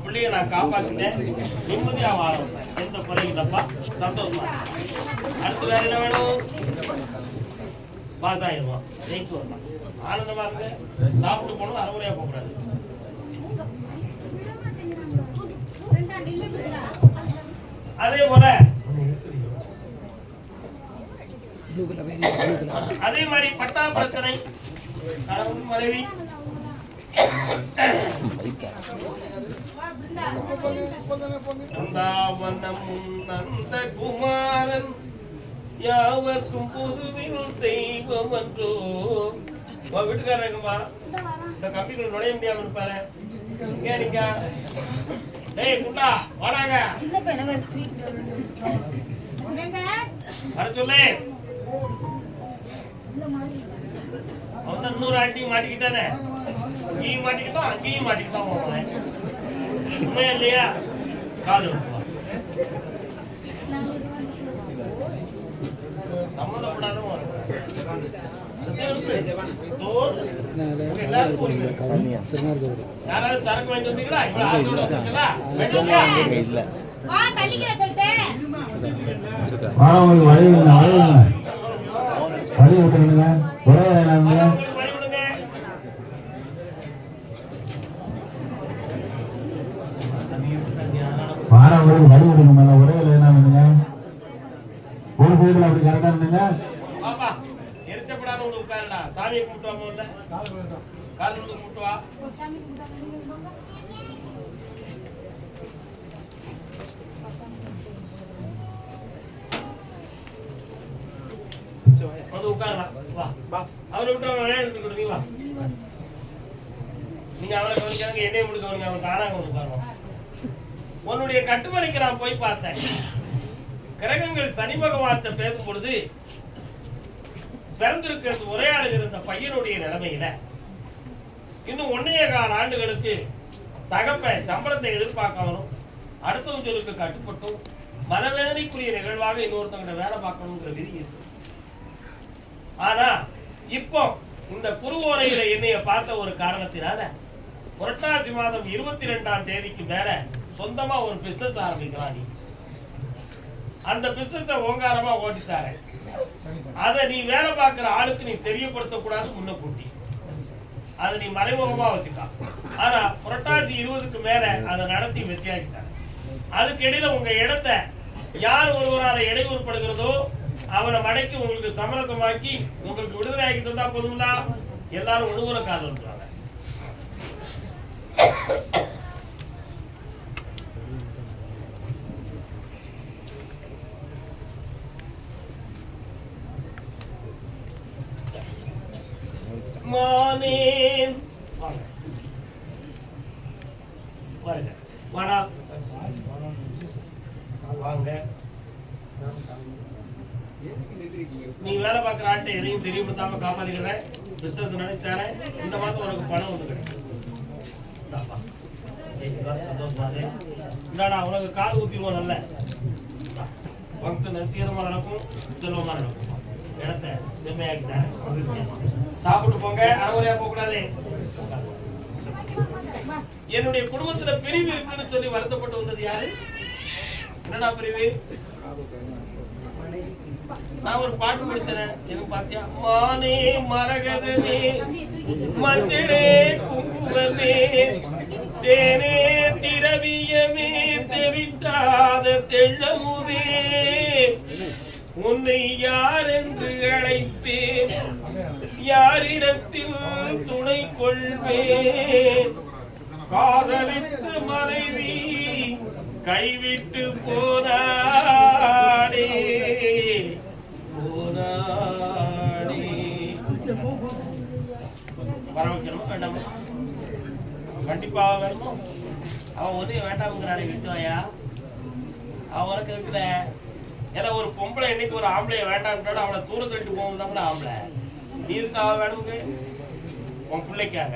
அவன் பிள்ளைய நான் காப்பாத்திட்டேன். நிம்மதியா வாழ எந்த குறையும் இல்லப்பா. சந்தோஷமா அடுத்து வேற என்ன வேணும்? பாஸ் ஜெயிச்சு வரலாம் ஆனந்தமா இருக்கு. சாப்பிட்டு போகணும் அரைமுறையா போகக்கூடாது அதே போல அதே மாதிரி பட்டா பிரச்சனை. கணவன் மனைவி. நந்த குமாரன் யாவர்க்கும் புதுவில் தெய்வம் என்றோ உன் வீட்டுக்காரங்கம்மா இந்த கம்பிக்குள்ள நுழைய முடியாம இருப்பாரு இங்க நீங்க டேய் குண்டா வாடாங்க. சின்ன பையனை வர சொல்லு. அவன் தான் இன்னொரு மாட்டிக்கிட்டானே. இங்கேயும் மாட்டிக்கிட்டான் அங்கேயும் மாட்டிக்கிட்டான் உண்மையா இல்லையா காது. யாராவது சரக்கு வாங்கிட்டு வந்தீங்களா வந்தீங்களா வரவங்களுக்கு வழி வழி விட்டுருங்க ஒரே வேணாமுங்க வரவங்களுக்கு வழி விடுங்க. வரவங்களுக்கு வழி விடுங்க ஒரே வேணாமுங்க சைடுல அப்படி கரெக்டா இருந்துங்க? எரிச்சப்படாம வந்து உட்காருடா. சாமியை கும்பிட்டு வா முதல்ல? கால் வந்து கும்பிட்டு வா வந்து உட்காரலாம் வா. அவரை விட்டு அவன் விளையாண்டு கொடு நீ வா. நீங்க அவரை கவனிக்காங்க என்னைய முடிக்க கவனிங்க அவன் வந்து உட்காருவான். உன்னுடைய கட்டுமனைக்கு நான் போய் பார்த்தேன். கிரகங்கள் சனி பகவான்கிட்ட பேசும் பொழுது பிறந்திருக்கிறது உரையாடுகிற இந்த பையனுடைய நிலைமையில இன்னும் ஒன்னே கால ஆண்டுகளுக்கு தகப்பன் சம்பளத்தை எதிர்பார்க்கணும் அடுத்தவங்க சொல்லுக்கு கட்டுப்பட்டும் மனவேதனைக்குரிய நிகழ்வாக இன்னொருத்தவங்க வேலை பார்க்கணுங்கிற விதி இருக்கு. ஆனா இப்போ இந்த குருவோரையில என்னைய பார்த்த ஒரு காரணத்தினால புரட்டாசி மாதம் இருபத்தி ரெண்டாம் தேதிக்கு மேல சொந்தமா ஒரு பிசினஸ் ஆரம்பிக்கிறான் நீ. அந்த பிசினஸை ஓங்காரமா ஓட்டித்தாரேன் அதை நீ வேலை பார்க்குற ஆளுக்கு நீ தெரியப்படுத்த கூடாது முன்ன கூட்டி. அதை நீ மறைமுகமா வச்சுக்கா. ஆனா புரட்டாசி இருபதுக்கு மேல அதை நடத்தி வெற்றியாக்கிட்டாங்க அதுக்கு இடையில உங்க இடத்த யார் ஒருவரால் இடையூறுப்படுகிறதோ அவனை மடக்கி உங்களுக்கு சமரசமாக்கி உங்களுக்கு விடுதலை விடுதலையாக்கி தந்தா போதும்னா எல்லாரும் ஒழுங்குற காதல் வந்துருவாங்க மானே வாங்க வாங்க வாடா வாங்க நீ வேலை பார்க்குற ஆட்டை எதையும் தெரியப்படுத்தாம காப்பாத்திக்கிறேன் பிசினஸ் நினைச்சாரேன் இந்த மாதம் உனக்கு பணம் வந்து கிடைக்கும் இந்தாப்பா. கேக்குதா? சந்தோஷமா இரு. இந்தாடா உனக்கு காது ஊத்திடுவோம் நல்ல பங்கு நற்கீரமா நடக்கும் செல்வமா நடக்கும் இடத்த செம்மையாக்கி தரேன் சாப்பிட்டு போங்க அறகுறையா போக கூடாது என்னுடைய குடும்பத்துல பிரிவு இருக்குன்னு சொல்லி வருத்தப்பட்டு வந்தது யாரு? என்னடா பிரிவு? நான் ஒரு பாட்டு படிச்சேன் எது பாத்தியா? மானே மரகதமே மஞ்சளே குங்குமமே தேனே திரவியமே தெவிட்டாத தெள்ளமுதே உன்னை யார் என்று அழைப்பேன். யாரிடத்தில் துணை கொள்வேன். காதலித்து மனைவி கைவிட்டு போனாடே. போனாடே. வர வைக்கணும் வேண்டாமா? கண்டிப்பாக வேணுமோ? அவன் உதவி வேண்டாம்ங்கிறானே விச்சவாயா அவன் உனக்கு இருக்கிற ஏன்னா ஒரு பொம்பளை இன்னைக்கு ஒரு ஆம்பளைய வேண்டாம்னு அவளை தூரம் தட்டு போகும் தான் ஆம்பளை. நீ இருக்கா வேணுங்க உன் பிள்ளைக்காக.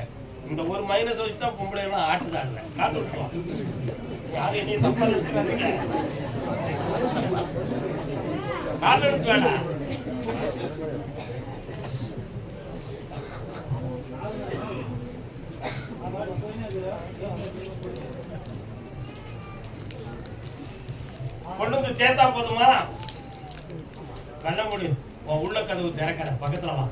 இந்த ஒரு மைனஸ் வச்சு தான் பொம்பளை எல்லாம் ஆட்டுதான்ல காத்து விட்டுருவான் யாரும் என்னைய தப்பா நினைச்சுக்காதீங்க. எடுத்து வேணாம் கொண்டு வந்து சேர்த்தா போதுமா? கண்ண முடி உன் உள்ள கதவு திறக்கிற பக்கத்துல வா.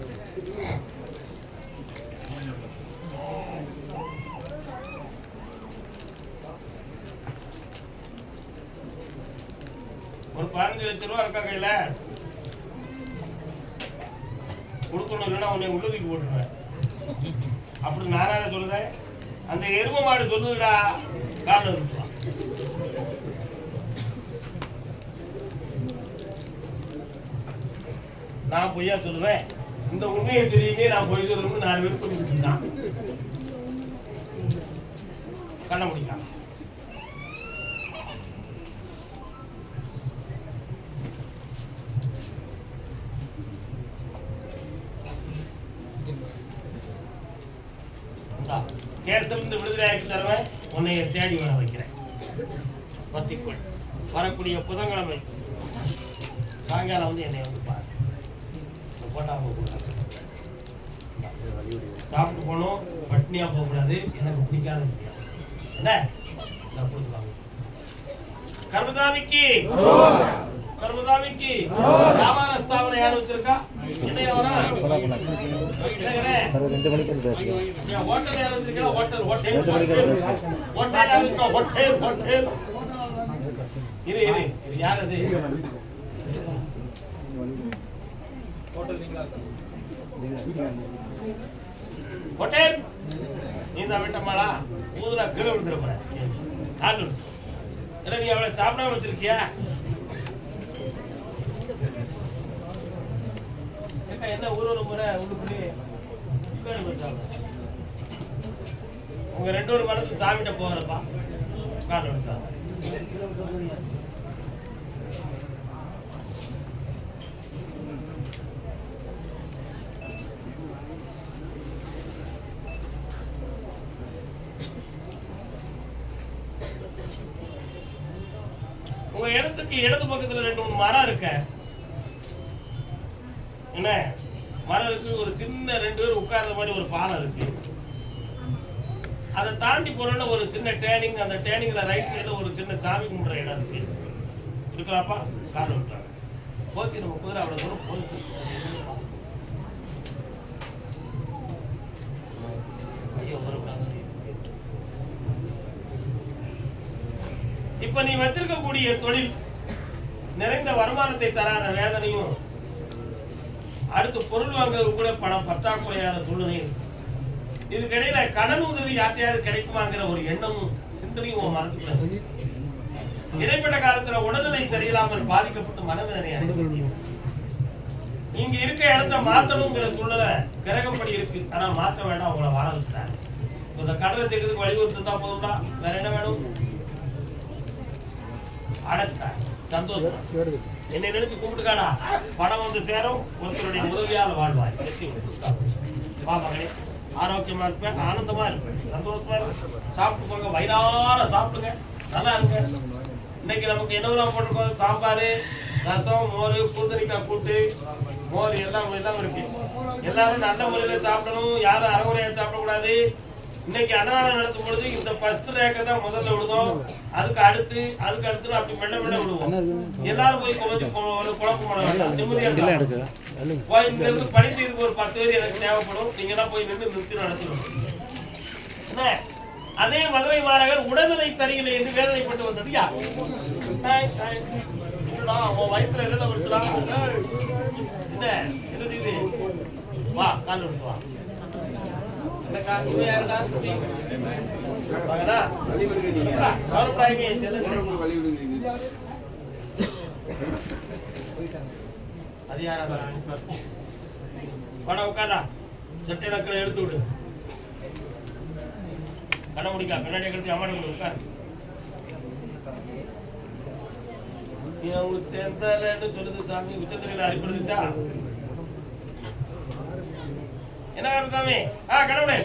ஒரு பதினஞ்சு லட்ச ரூபா இருக்கா கையில? கொடுக்கணும் இல்லைன்னா உன்னை உள்ளதுக்கு போட்டுருவேன். அப்படி நானால சொல்லுதேன் அந்த எரும மாடு சொல்லுதுடா. காலில் நான் பொய்யா சொல்லுவேன்? இந்த உண்மையை தெரியுமே நான் பொய் சொல்லணும்னு நாலு பேர் புரிஞ்சுட்டு இருக்கான் கண்ண முடிக்கலாம் கேட்டிலிருந்து விடுதலை ஆக்கி தருவேன் உன்னை தேடி வர வைக்கிறேன். பத்திக்கொள். வரக்கூடிய புதன்கிழமை. சாயங்காலம் வந்து என்னை வந்து பாரு போகக்கூடாது சாப்பிட்டு போனோம் பட்னியா போகக்கூடாது எனக்கு பிடிக்காத விஷயம். என்ன? நான் கொடுக்கலாம் கர்மதாமிக்கு கர்மதாமிக்கு வியாபார ஸ்தாபனம் யார் வச்சிருக்கா? ஹோட்டல் யார் வச்சிருக்கா? Hotel hotel. ஹோட்டல் ஹோட்டல் இரு இரு. யார் அது? ಹೋಟೆಲ್ நீந்தா தான் விட்டமாளா ஊதுனா கீழே விழுந்துட போற. கால் இல்லை நீ அவளை சாப்பிடாம வச்சிருக்கியா? ஏக்கா, என்ன ஒரு ஒரு முறை உள்ளுக்குள்ளே வச்சாங்க உங்க ரெண்டு ஒரு மனசு சாமிட்ட போகிறப்பா கால் விட்டாங்க உங்க இடது பக்கத்துல ரெண்டு மூணு மரம் இருக்க. என்ன? மரம் இருக்கு ஒரு சின்ன ரெண்டு பேர் உட்கார்ந்த மாதிரி ஒரு பாலம் இருக்கு. அதை தாண்டி போறோம்னா ஒரு சின்ன டேனிங் அந்த டேனிங்ல ரைட் சைடுல ஒரு சின்ன சாமி கும்பிடுற இடம் இருக்கு. இருக்கலாப்பா கால் விட்டாங்க போச்சு நம்ம குதிரை அவ்வளவு தூரம் போச்சு. ஐயோ வரக்கூடாது இப்ப நீ வச்சிருக்கக்கூடிய தொழில் நிறைந்த வருமானத்தை தராத வேதனையும் அடுத்து பொருள் வாங்குறது கூட பணம் பற்றாக்குறையான சூழ்நிலை இதுக்கிடையில கடன் உதவி யார்ட்டையாவது கிடைக்குமாங்கிற ஒரு எண்ணமும் சிந்தனையும் உன் மனசுக்குள்ள இடைப்பட்ட காலத்துல உடல்நிலை சரியில்லாமல் பாதிக்கப்பட்டு மனவேதனை அடைஞ்சிருக்கீங்க. இங்க இருக்க இடத்த மாத்தணுங்கிற சூழ்நிலை கிரகப்படி இருக்கு. ஆனா மாற்ற வேண்டாம் உங்களை வாழ வச்சுட்டாங்க. இந்த கடனை தேக்கிறதுக்கு வழிவகுத்து தான் போதும்டா. வேற என்ன வேணும்? அடக்கிட்டாங்க சந்தோஷம்? என்னை நினைச்சு கும்பிட்டுக்காடா? பணம் வந்து சேரும் ஒருத்தருடைய உதவியால் வாழ்வாய். வா ஆரோக்கியமா இருப்பேன் ஆனந்தமா இருப்பேன் சந்தோஷமா இருப்பேன் சாப்பிட்டு போங்க வயிறார சாப்பிடுங்க. நல்லா இருங்க. இன்னைக்கு நமக்கு என்னவெல்லாம் போட்டிருக்கோம்? சாம்பார் ரசம் மோர் பூசணிக்காய் கூட்டு மோர் எல்லாம் எல்லாம் இருக்கு. எல்லாரும் நல்ல முறையில சாப்பிடணும். யாரும் அறகுறையா சாப்பிடக்கூடாது. இன்னைக்கு அன்னதானம் நடத்தும் பொழுது இந்த பத்து ரேக்கை தான் முதல்ல விடுதோம். அதுக்கு அடுத்து அதுக்கு அடுத்து அப்படி மெல்ல மெல்ல விடுவோம். எல்லாரும் போய் கொஞ்சம் குழப்பம் பண்ண வேண்டாம். நிம்மதியா. போய் இங்க இருந்து பணி செய்துக்கு ஒரு பத்து பேர் எனக்கு தேவைப்படும். நீங்க எல்லாம் போய் நின்று நிறுத்தி நடத்தணும். என்ன? அதே மதுரை மாநகர் உடல்நிலை சரியில்லை என்று வேதனைப்பட்டு வந்தது யார்? உன் வருதுடா? ஏய், என்ன? என்னது இது? வா கால் வா. அது யாரா பணம் உட்காரா சட்டை நக்களை எடுத்து விடு கண்ண முடிக்கா கண்ணாடி கழுத்தி அம்மாடி உட்கார் என் உத்தேந்தலன்னு சொல்லுது சாமி உச்சத்திரையில அடிப்படுதுச்சா என்ன காரணம் சாமி? ஆ கண்ணவிடு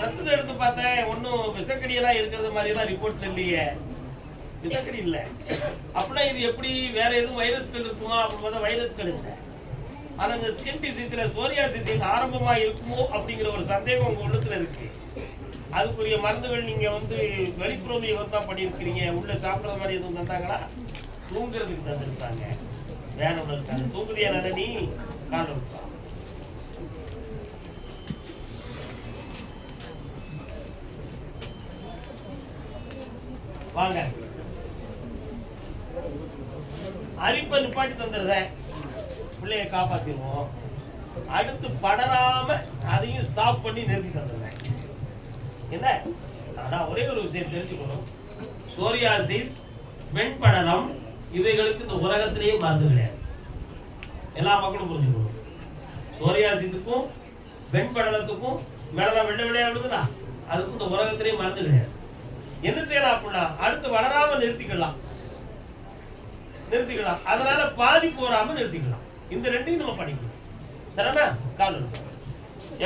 ரத்தத்தை எடுத்து பார்த்தேன். ஒன்றும் விஷக்கடியெல்லாம் இருக்கிறது மாதிரியெல்லாம் ரிப்போர்ட்ல இல்லையே. விஷக்கடி இல்லை. அப்படின்னா இது எப்படி வேற எதுவும் வைரஸ்கள் இருக்குமா? அப்படின்னு பார்த்தா வைரஸ்கள் இல்லை. ஆனா இந்த ஸ்கின் டிசீஸ்ல சோரியாசிஸ் ஆரம்பமா இருக்குமோ அப்படிங்கிற ஒரு சந்தேகம் உங்க உள்ளத்துல இருக்கு. அதுக்குரிய மருந்துகள் நீங்க வந்து வெளிப்புறவியை தான் பண்ணியிருக்கிறீங்க. உள்ள சாப்பிடுற மாதிரி எதுவும் தந்தாங்களா? தூங்குறதுக்கு தந்துருக்காங்க. வேற ஒண்ணு இருக்காங்க தூங்குதியா நல்ல நீ வாங்க. அரிப்பை நிப்பாட்டி தந்துடுறேன் பிள்ளைய காப்பாத்திடுவோம். அடுத்து படராம அதையும் ஸ்டாப் பண்ணி நிறுத்தி தந்துடுறேன். என்ன? ஆனா ஒரே ஒரு விஷயம் தெரிஞ்சுக்கணும். சோரியாசிஸ் வெண்படலம் இவைகளுக்கு இந்த உலகத்திலேயே மருந்து கிடையாது. எல்லா மக்களும் புரிஞ்சுக்கணும். சோரியாசிஸுக்கும் வெண்படலத்துக்கும் மேலதான் வெள்ளை வெள்ளையா அதுக்கும் இந்த உலகத்திலேயே மருந்து கிடையாது. என்ன செய்யலாம் அப்படின்னா அடுத்து வளராம நிறுத்திக்கலாம். நிறுத்திக்கலாம். அதனால பாதிப்பு வராம நிறுத்திக்கலாம். இந்த ரெண்டையும் நம்ம பண்ணிக்கலாம் சரிண்ணா கால்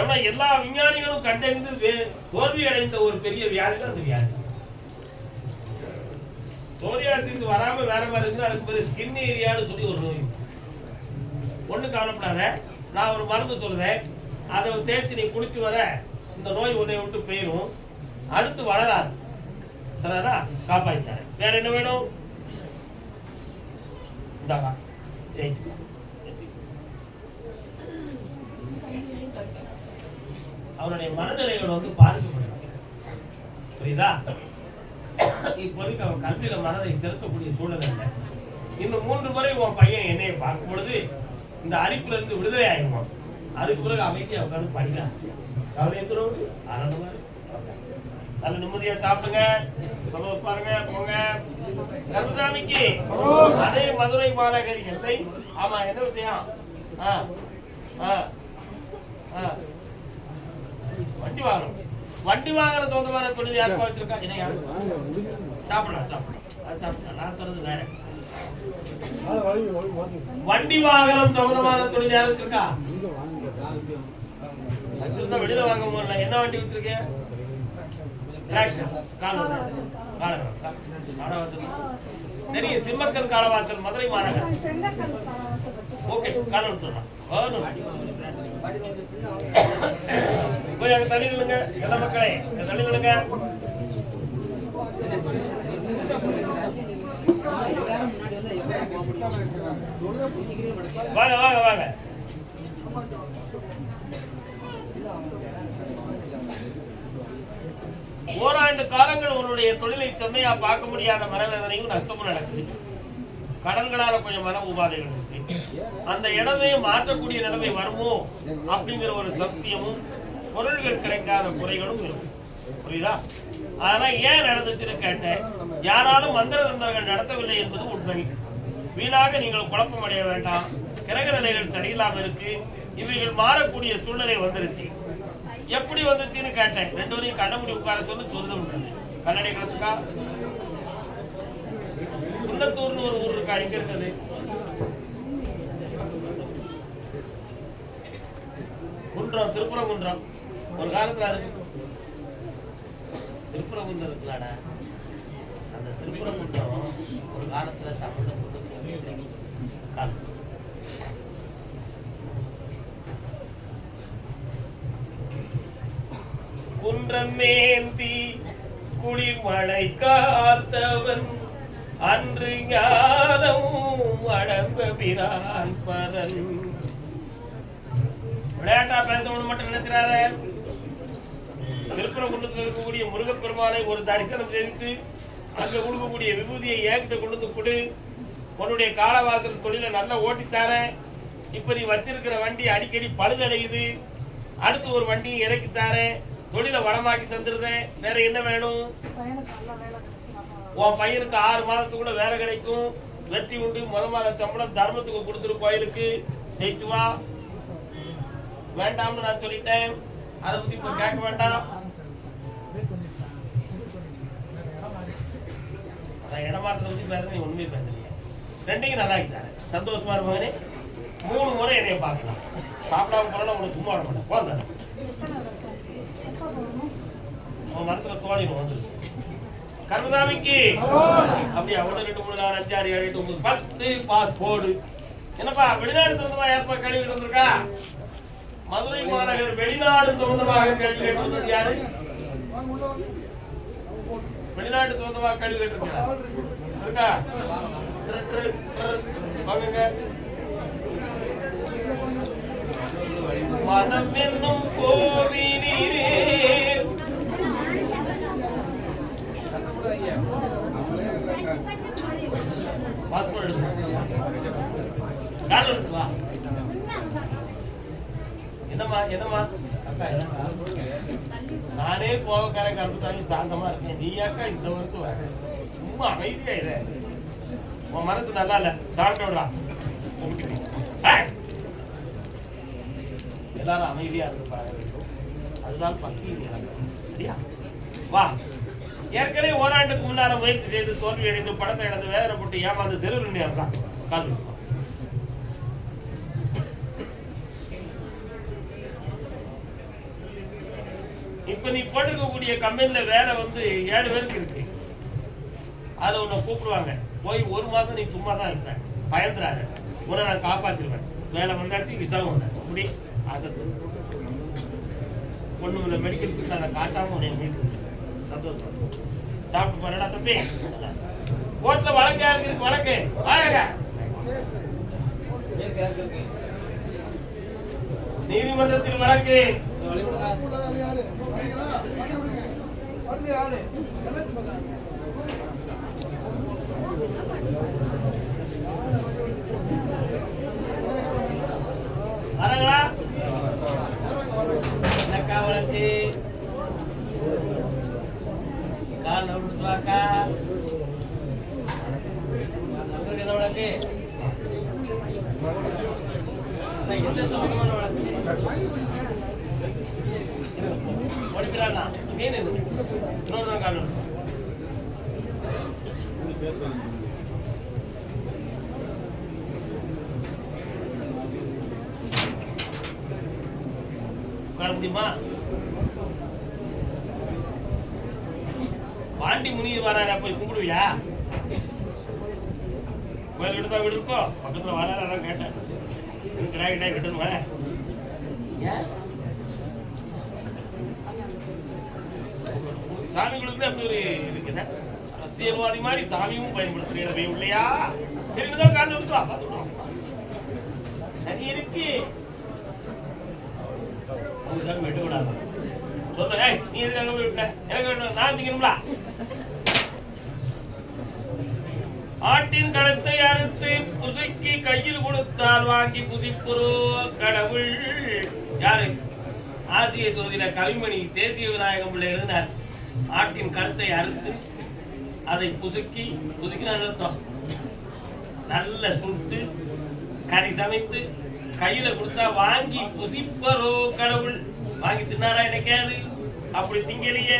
ஏன்னா எல்லா விஞ்ஞானிகளும் கண்டறிந்து தோல்வி அடைந்த ஒரு பெரிய வியாதி தான் அந்த வியாதி. சோரியாசிஸ் வராம வேற மாதிரி இருந்து அதுக்கு பேர் ஸ்கின் ஏரியான்னு சொல்லி ஒரு நோய். ஒண்ணு கவலைப்படாத. நான் ஒரு மருந்து சொல்றேன். அதை தேய்ச்சி நீ குளிச்சு வர இந்த நோய் உன்னை விட்டு போயிடும் அடுத்து வளராது. சரிடா காப்பாத்தித்தரேன் வேற என்ன வேணும்? இந்தாக்கா தேய்ச்சி. அவருடைய மனநிலைகள் வந்து பாதிக்கப்படும் புரியுதா? இப்போதைக்கு அவன் கல்வியில மனதை செலுத்தக்கூடிய சூழல் இல்லை. இன்னும் மூன்று முறை உன் பையன் என்னைய பார்க்கும் பொழுது இந்த அரிப்புல இருந்து விடுதலை ஆயிடுவான். அதுக்கு பிறகு அமைதியா உட்காந்து படிக்கலாம். கவலை எத்தரும் ஆனந்தமா இருக்கு. நல்ல நிம்மதியா சாப்பிடுங்க. பாருங்க போங்க. கருப்பசாமிக்கு அதே மதுரை மாநகரி எல்லை ஆமா என்ன விஷயம் ஆ ஆ ஆ. வண்டி வாங்கணும் வண்டி வாங்குற சொந்தமான தொழில் யாருப்பா வச்சிருக்கா? என்ன சாப்பிடலாம் சாப்பிடலாம் அது சாப்பிடலாம் நான் சொல்றது வேற. வண்டி வாகனம் சொந்தமான தொழில் யாரு வச்சிருக்கா? வச்சிருந்தா வெளியில வாங்க முடியல என்ன வண்டி வச்சிருக்கேன் தெரியும். சிம்மக்கல் காலவாசல் மதுரை மாநகர். ஓகே. காலம் போய் அங்க தள்ளி நில்லுங்க எல்லா மக்களே தள்ளி நில்லுங்க. வாங்க வாங்க வாங்க. ஓராண்டு காலங்கள் உன்னுடைய தொழிலை செம்மையா பார்க்க முடியாத மனவேதனையும் நஷ்டமும் நடக்குது. கடன்களால கொஞ்சம் மன உபாதைகள் இருக்கு. அந்த இடமே மாற்றக்கூடிய நிலைமை வருமோ அப்படிங்கிற ஒரு சத்தியமும் பொருள்கள் கிடைக்காத குறைகளும் இருக்கும். புரியுதா? அதெல்லாம் ஏன் நடந்துச்சுன்னு கேட்டேன். யாராலும் மந்திர தந்திரங்கள் நடத்தவில்லை என்பது உண்மை. வீணாக நீங்கள் குழப்பம் அடைய வேண்டாம். கிரக நிலைகள் சரியில்லாமல் இருக்கு. இவைகள் மாறக்கூடிய சூழ்நிலை வந்துருச்சு. எப்படி வந்துச்சுன்னு கேட்டேன். ரெண்டு வரையும் கண்ண உட்கார சொல்லி சொல்லுது கண்ணடை கிடத்துக்கா குன்னத்தூர்னு ஒரு ஊர் இருக்கா எங்க இருக்குது. குன்றம் திருப்புறகுன்றம் ஒரு காலத்துல அது திருப்புறகுன்றம் இருக்குல்லடா அந்த திருப்புறகுன்றம் ஒரு காலத்துல தமிழ்ல காலம். குன்றமேந்தி குளிர் மழை காத்தவன் அன்று ஞானமும் அடந்த பிரான் பரன். விளையாட்டா பேசணும்னு மட்டும் நினைக்கிறாத திருப்பரங்குன்றத்தில் இருக்கக்கூடிய முருகப்பெருமானை ஒரு தரிசனம் செய்து அங்கே கொடுக்கக்கூடிய விபூதியை ஏகிட்ட கொண்டு வந்து கொடு. உன்னுடைய காலவாசல் தொழிலை நல்லா ஓட்டித்தாரேன் இப்போ நீ வச்சிருக்கிற வண்டி அடிக்கடி பழுதடையுது. அடுத்து ஒரு வண்டியை இறக்கி தாரேன் தொழிலை வளமாக்கி தந்துருந்தேன் வேற என்ன வேணும்? உன் பையனுக்கு ஆறு மாதத்துக்குள்ள வேலை கிடைக்கும். வெற்றி உண்டு. முத மாத சம்பளம் தர்மத்துக்கு கொடுத்துரு கோயிலுக்கு. ஜெயிச்சு வா. வேண்டாம்னு நான் சொல்லிட்டேன். அதை பத்தி இப்போ கேட்க வேண்டாம். அதான் இடமாற்றத்தை பத்தி பேசுற நீ உண்மையை பேசுறீங்க ரெண்டையும் நல்லா ஆக்கிட்டாரு சந்தோஷமா இருப்பாங்கன்னு மூணு முறை என்னைய பார்க்கலாம். சாப்பிடாம போனா உனக்கு சும்மா விட மாட்டேன். போங்க. உன் மரத்துல தோழிடும் வந்துருச்சு. கருமசாமிக்கு அப்படியா ஒன்று ரெண்டு மூணு நாலு அஞ்சு ஆறு ஏழு எட்டு ஒன்பது பத்து பாஸ் போடு. என்னப்பா வெளிநாடு சொந்தமா யாருப்பா கேள்வி வந்திருக்கா? மதுரை மாநகர் வெளிநாடு சொந்தமாக கேள்வி கேட்டிருந்தது யாரு? வெளிநாட்டு சொந்தமாக கேள்வி கேட்டிருக்கா இருக்கா? மனம் என்னும் கோவிலே பாஸ்போர்ட் எடுத்து கால் எடுத்து என்னம்மா என்னம்மா அக்கா என்னம்மா நானே கோபக்கார கருப்புசாமி சாந்தமா இருக்கேன். நீ அக்கா இந்த வரைக்கும் வர சும்மா அமைதியா இரு. உன் மனசு நல்லா இல்ல. சாப்பிட்டு விடுறா. எல்லாரும் அமைதியா இருப்பாங்க அதுதான் பக்தி இல்லையா வா. ஏற்கனவே ஓராண்டுக்கு முன்னால முயற்சி செய்து தோல்வி அடைந்து படத்தை இழந்து வேதனைப்பட்டு ஏமாந்து தெருவில் இருக்கான். கால் இப்ப நீ போட்டுக்கக்கூடிய கம்பெனில வேலை வந்து ஏழு பேருக்கு இருக்கு. அதை உன்னை கூப்பிடுவாங்க. போய் ஒரு மாதம் நீ சும்மா தான் இருப்ப. பயந்துறாரு உன்னை நான் காப்பாற்றிடுவேன் வேலை வந்தாச்சு விசாவும் வந்தேன் அப்படி ஆசை ஒன்றும் இல்லை மெடிக்கல் அதை காட்டாம உன்னை மீட்டு சந்தோஷம். சாப்பிட்டு போறடா தம்பி. கோர்ட்ல வழக்கு யாருக்கு இருக்கு? வழக்கு. வாழக நீதிமன்றத்தில் வழக்கு. வரங்களா என்னக்கா வழக்கு கால் நடுவாக்கா என்ன வழக்கு அண்ணா, எந்த சம்பந்தமான வழக்கு ஓடிக்கிறாண்ணா மீன் இருக்கு. இன்னொரு தான் கால் நடுவா. உட்கார முடியுமா பாண்டி முனிவர் வராரா? போய் கும்பிடுவியா? கோயில் விடுதா வீடு இருக்கோ பக்கத்துல வராரா? கேட்டேன். கிடாய் கிடாய் விட்டுருமா ஏன்? சாமிகளுக்கு அப்படி ஒரு இருக்குதா அரசியல்வாதி மாதிரி சாமியும் பயன்படுத்துறீங்க. இல்லையா தெரிஞ்சுதான் காரணம் இருக்கா? பார்த்துக்கலாம். சரி இருக்கு அவங்களுக்காக விட்டு விடாத சொல்ல நீ எதுக்கு அங்க போய் விட்ட எனக்கு நான் திங்கணும்ல? ஆட்டின் கழுத்தை அறுத்து புதுக்கி கையில் கொடுத்தால் வாங்கி புதிப்புரோ கடவுள். யாரு? ஆசிய தொகுதியில கவிமணி தேசிய விநாயகம் பிள்ளை எழுதினார். ஆட்டின் கழுத்தை அறுத்து அதை புதுக்கி புதுக்கினா நல்ல சுட்டு கறி சமைத்து கையில கொடுத்தா வாங்கி புதிப்பரோ கடவுள். வாங்கி தின்னாரா எனக்காது அப்படி திங்கலையே.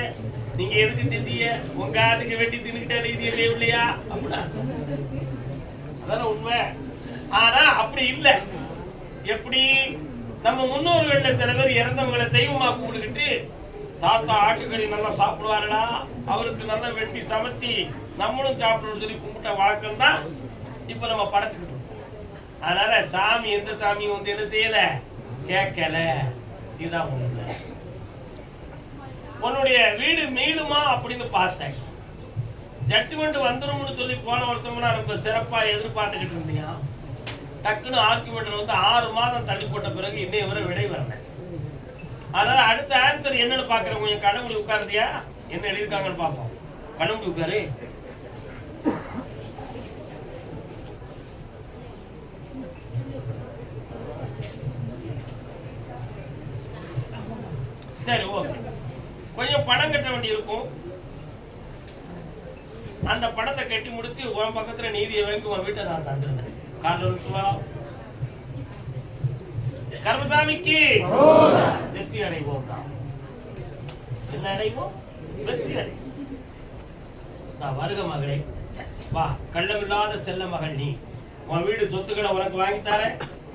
நீங்க எதுக்கு திந்திய? உங்க ஆட்டுக்கு வெட்டி தின்னுக்கிட்டே எழுதியே இல்லையா அப்படின்னா அதான உண்மை. ஆனா அப்படி இல்ல. எப்படி? நம்ம முன்னோர்கள்ல தலைவர் இறந்தவங்களை தெய்வமா கூப்பிட்டுக்கிட்டு தாத்தா ஆட்டுக்கறி நல்லா சாப்பிடுவாருடா. அவருக்கு நல்லா வெட்டி சமைச்சி நம்மளும் சாப்பிடணும்னு சொல்லி கும்பிட்ட வழக்கம் தான் இப்ப நம்ம படைச்சுக்கிட்டு இருக்கோம் அதனால சாமி எந்த சாமியும் வந்து என்ன செய்யல? கேட்கல. இதுதான் ஒண்ணு உன்னுடைய வீடு மீளுமா அப்படின்னு பார்த்தேன். ஜட்ஜ்மெண்ட் வந்துரும்னு சொல்லி போன ஒருத்தவங்க ரொம்ப சிறப்பா எதிர்பார்த்துக்கிட்டு இருந்தியா டக்குன்னு ஆர்குமெண்ட் வந்து ஆறு மாதம் தள்ளி போட்ட பிறகு இன்னைய வரை விடை வரல அதனால அடுத்த ஆன்சர் என்னன்னு பாக்குறேன் கொஞ்சம் கண்ணமுடி உட்காருதியா என்ன எழுதியிருக்காங்கன்னு பார்ப்போம். கண்ணமுடி உட்காரு. சரி ஓகே. கொஞ்சம் பணம் கட்ட வேண்டி இருக்கும். அந்த பணத்தை கட்டி முடிச்சு உன் பக்கத்துல நீதியை வாங்கி உன் வீட்டை நான் தந்துருந்தேன் காரணம் கர்மசாமிக்கு. வெற்றி அடைவோம் தான் என்ன அடைவோம்? வெற்றி அடைவோம். வருக மகளே. வா கள்ளமில்லாத செல்ல மகள் நீ. உன் வீடு சொத்துக்களை உனக்கு வாங்கித்தார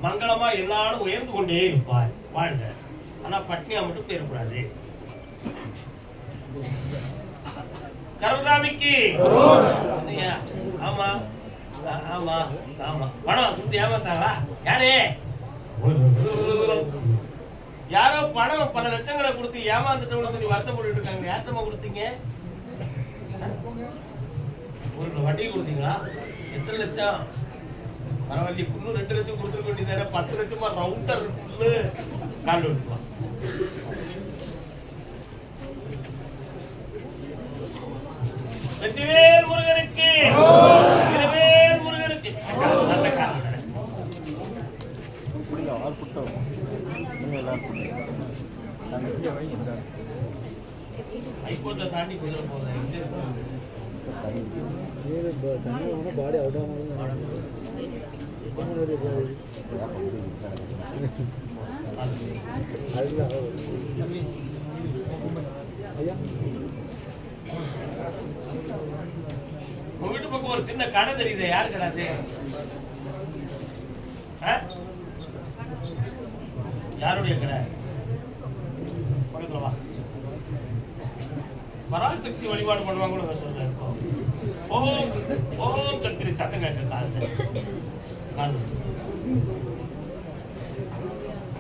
மங்களமா எல்லாரும் உயர்ந்து கொண்டே இருப்பார் வாழ்க. ஆனா பட்னியா மட்டும் போயிடக்கூடாது. கருதாமிக்கு ஆமா. ஆமா. ஆமா. பணம் சுத்தி ஏமாத்தாங்களா யாரு? யாரோ பணம் பல லட்சங்களை கொடுத்து ஏமாந்துட்டவங்க சொல்லி வருத்தப்பட்டு இருக்காங்க. ஏற்றமா கொடுத்தீங்க? ஒரு வட்டி கொடுத்தீங்களா? எத்தனை லட்சம்? பரவாயில்ல இன்னும் ரெண்டு லட்சம் கொடுத்துருக்க வேண்டியதானே. பத்து லட்சமா ரவுண்டர் கால் விட்டுக்கலாம் வெற்றிவேல் முருகனுக்கு இருவேல் முருகனுக்கு நல்ல காலம் நட. எங்க இருக்கு? உங்க வீட்டு பக்கம் ஒரு சின்ன கடை தெரியுது யாரு கடை அது ஆ? யாருடைய கடை பக்கத்துல வா பராசக்தி வழிபாடு பண்ணுவாங்களோ சொல்ல இருக்கும். ஓம் ஓம் சக்தி சத்தம் கேட்க காலத்தில் காது.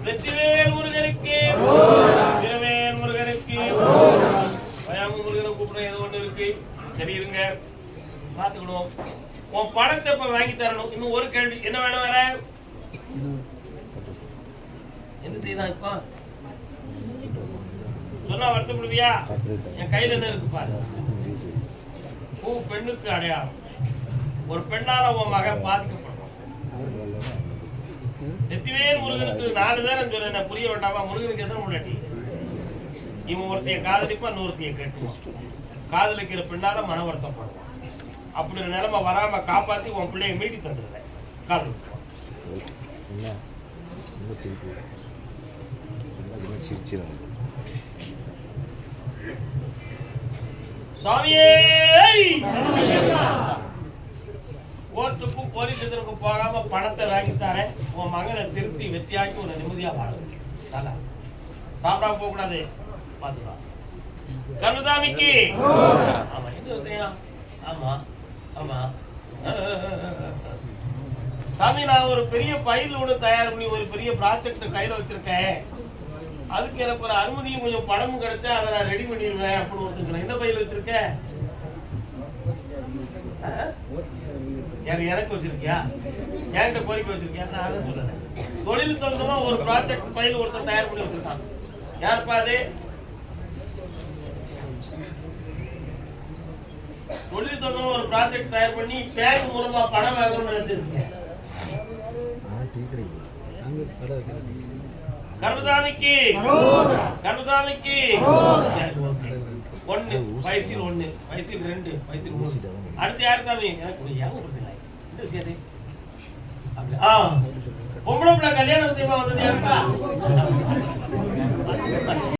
வெற்றிவேல் முருகனுக்கு. திருவேல் முருகனுக்கு. வயாம முருகனை கூப்பிட ஏதோ ஒன்று இருக்கு. சரி இருங்க. உன் படத்தை இப்ப வாங்கி தரணும். இன்னும் ஒரு கேள்வி. என்ன வேணும் வேற? என்ன செய்தான் இப்ப? சொன்னா வருத்தப்படுவியா? என் கையில என்ன இருக்கு பாரு. பூ பெண்ணுக்கு அடையாளம். ஒரு பெண்ணால உன் மகன் பாதிக்கப்படுவான் நெத்திவேல் முருகனுக்கு நாலு பேரும் சொன்னேன் புரிய வேண்டாமா? முருகனுக்கு எத்தனை முன்னாடி இவன் ஒருத்தைய காதலிப்பான் இன்னொருத்தைய கட்டுவான் காதலிக்கிற பெண்ணால மன வருத்தப்படுவான். அப்படி ஒரு நிலைமை வராம காப்பாத்தி உன் பிள்ளைய மீட்டி தந்துடுறேன். காதல் சிரிச்சு சுவாமியே கோர்ட்டுக்கும் போலீஸ் ஸ்டேஷனுக்கும் போகாம பணத்தை வாங்கி தரேன். உன் மகனை திருத்தி வெற்றியாக்கி உன்னை நிம்மதியா வாழ. நல்லா. சாப்பிடாம போக கூடாது பாத்துக்கா கருதாமிக்கு ஆமா இது ஆமா ஆமா. சாமி நான் ஒரு பெரிய பயில் ஒன்று தயார் பண்ணி ஒரு பெரிய ப்ராஜெக்ட் கையில் வச்சிருக்கேன். அதுக்கு எனக்கு ஒரு அனுமதியும் கொஞ்சம் பணமும் கிடைச்சா அதை நான் ரெடி பண்ணிடுவேன் அப்படின்னு ஒருத்தர் என்ன பையில் வச்சிருக்க? எனக்கு வச்சிருக்கியா? என்கிட்ட கோரிக்கை வச்சிருக்கியா? நான் அதை சொல்லுறேன் தொழில் தொடர்ந்தமா ஒரு ப்ராஜெக்ட் பையில் ஒருத்தர் தயார் பண்ணி வச்சிருக்கான். யாருப்பா அது? தொழில் தொடர்ந்தமா ஒரு ப்ராஜெக்ட் தயார் பண்ணி பேங்க் மூலமா பணம் வாங்கணும்னு நினைச்சிருக்கேன் டீ கிடைக்குது அங்கே கடை வைக்கிறது கர்மதாமிக்கு கர்மதாமிக்கு. ஒண்ணு? வயசில் ஒண்ணு. வயசில் ரெண்டு. வயசில் மூணு. அடுத்து யாரு சாமி எனக்கு கொடுத்தீங்க இந்த விஷயத்தை. பொம்பளை பிள்ளை கல்யாணம் வந்தது யாருப்பா?